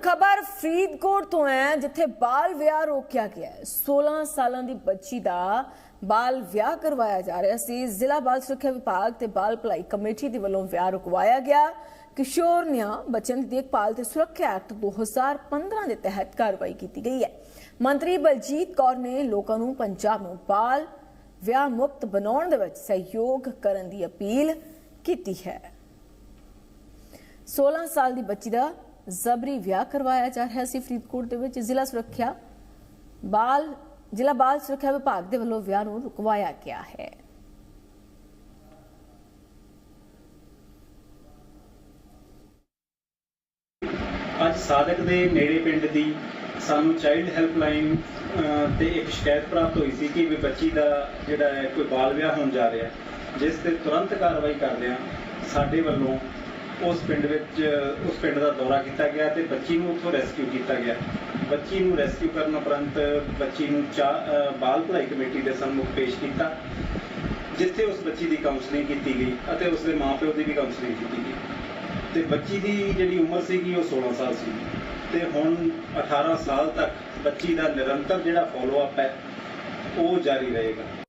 ਖਬਰ ਫਰੀਦਕੋਟ ਤੋਂ ਹੈ, ਜਿੱਥੇ ਬਾਲ ਵਿਆਹ ਰੋਕਿਆ ਗਿਆ ਹੈ। 16 ਸਾਲਾਂ ਦੀ ਬੱਚੀ ਦਾ ਬਾਲ ਵਿਆਹ ਕਰਵਾਇਆ ਜਾ ਰਿਹਾ ਸੀ। ਜ਼ਿਲ੍ਹਾ ਬਾਲ ਸੁਰੱਖਿਆ ਵਿਭਾਗ ਤੇ ਬਾਲ ਭਲਾਈ ਕਮੇਟੀ ਦੇ ਵੱਲੋਂ ਵਿਆਹ ਰੁਕਵਾਇਆ ਗਿਆ। ਕਿਸ਼ੋਰ ਨਿਆਂ ਬੱਚਿਆਂ ਦੀ ਦੇਖਭਾਲ ਤੇ ਸੁਰੱਖਿਆ ਐਕਟ 2015 ਦੇ ਤਹਿਤ ਕਾਰਵਾਈ ਕੀਤੀ ਗਈ ਹੈ। ਮੰਤਰੀ ਬਲਜੀਤ ਕੌਰ ਨੇ ਲੋਕਾਂ ਨੂੰ ਪੰਜਾਬ ਨੂੰ ਬਾਲ ਵਿਆਹ ਮੁਕਤ ਬਣਾਉਣ ਦੇ ਵਿੱਚ ਸਹਿਯੋਗ ਕਰਨ ਦੀ ਅਪੀਲ ਕੀਤੀ ਹੈ। 16 ਸਾਲ ਦੀ ਬੱਚੀ ਦਾ ਜ਼ਬਰੀ ਵਿਆਹ ਕਰਵਾਇਆ ਜਾ ਰਿਹਾ ਸੀ ਫਰੀਦਕੋਟ ਦੇ ਵਿੱਚ। ਜ਼ਿਲ੍ਹਾ ਸੁਰੱਖਿਆ ਬਾਲ ਜ਼ਿਲ੍ਹਾ ਬਾਲ ਸੁਰੱਖਿਆ ਵਿਭਾਗ ਦੇ ਵੱਲੋਂ ਵਿਆਹ ਨੂੰ ਰੁਕਵਾਇਆ ਗਿਆ ਹੈ। ਅੱਜ ਸਾਦਕ ਦੇ ਨੇੜੇ ਪਿੰਡ ਦੀ ਸਾਨੂੰ ਚਾਈਲਡ ਹੈਲਪਲਾਈਨ ਤੇ ਇੱਕ ਸ਼ਿਕਾਇਤ ਪ੍ਰਾਪਤ ਹੋਈ ਸੀ ਕਿ ਵੀ ਬੱਚੀ ਦਾ ਜਿਹੜਾ ਹੈ, ਕੋਈ ਬਾਲ ਵਿਆਹ ਹੋਣ ਜਾ ਰਿਹਾ ਜਿਸ ਤੇ ਤੁਰੰਤ ਕਾਰਵਾਈ ਕਰਦਿਆਂ ਸਾਡੇ ਵੱਲੋਂ ਉਸ ਪਿੰਡ ਵਿੱਚ, ਉਸ ਪਿੰਡ ਦਾ ਦੌਰਾ ਕੀਤਾ ਗਿਆ ਤੇ ਬੱਚੀ ਨੂੰ ਉੱਥੋਂ ਰੈਸਕਿਊ ਕੀਤਾ ਗਿਆ। ਬੱਚੀ ਨੂੰ ਰੈਸਕਿਊ ਕਰਨ ਉਪਰੰਤ ਬੱਚੀ ਨੂੰ ਚਾ- ਬਾਲ ਭਲਾਈ ਕਮੇਟੀ ਦੇ ਸਨਮੁਖ ਪੇਸ਼ ਕੀਤਾ, ਜਿੱਥੇ ਉਸ ਬੱਚੀ ਦੀ ਕਾਉਂਸਲਿੰਗ ਕੀਤੀ ਗਈ ਅਤੇ ਉਸ ਦੇ ਮਾਪਿਓ ਦੀ ਵੀ ਕਾਉਂਸਲਿੰਗ ਕੀਤੀ ਗਈ। ਤੇ ਬੱਚੀ ਦੀ ਜਿਹੜੀ ਉਮਰ ਸੀਗੀ ਉਹ 16 ਸਾਲ ਸੀ। ਤੇ ਹੁਣ 18 ਸਾਲ ਤੱਕ ਬੱਚੀ ਦਾ ਨਿਰੰਤਰ ਜਿਹੜਾ ਫਾਲੋ ਹੈ, ਉਹ ਜਾਰੀ ਰਹੇਗਾ।